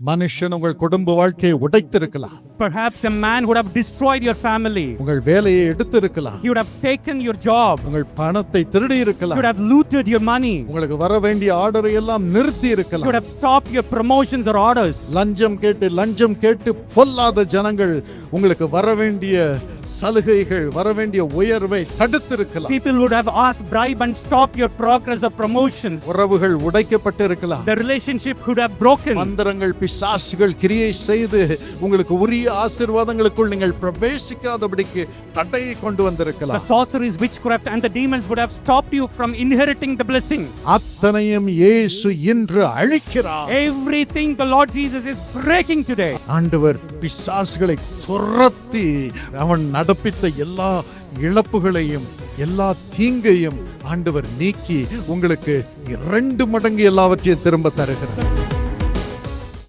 மனுஷன் உங்கள் குடும்ப வாழ்க்கையை உடைத்திருக்கலாம் Perhaps a man would have destroyed your family. உங்கள் வேலையை எடுத்திருக்கலாம் He would have taken your job. உங்கள் பணத்தை திருடி He இருக்கலாம் would have looted your money. உங்களுக்கு வர வேண்டிய ஆர்டரை எல்லாம் நிறுத்தி He would இருக்கலாம் have stopped your promotions or orders. லஞ்சம் கேட்டு லஞ்சம் கேட்டு பொல்லாத ஜனங்கள் உங்களுக்கு வர வேண்டிய சலுகைகள் வர வேண்டிய உயர்வை தடுத்திருக்கலாம் People would have asked bribe and stop your progress or promotions. உறவுகள் உடைக்கப்பட்டிருக்கலாம் The relationship could have broken. மந்திரங்கள் பிசாசுகள் கிரியை செய்து உங்களுக்கு உரிய ஆசீர்வாதங்களுக்குள் நீங்கள் பிரவேசிக்காதபடிக்கு தடையை கொண்டு The வந்திருக்கலாம் sorceries, witchcraft, and the demons would have stopped you from inheriting the blessing. அத்தனையும் இயேசு இன்று அழிக்கிறார் Everything the Lord Jesus is breaking today. ஆண்டவர் பிசாசுகளை துரத்தி அவன் நடப்பித்த எல்லா இழப்புகளையும் எல்லா தீங்கையும் ஆண்டவர் நீக்கி உங்களுக்கு இரண்டு மடங்கு எல்லாவற்றையும் திரும்ப தருகிறார்.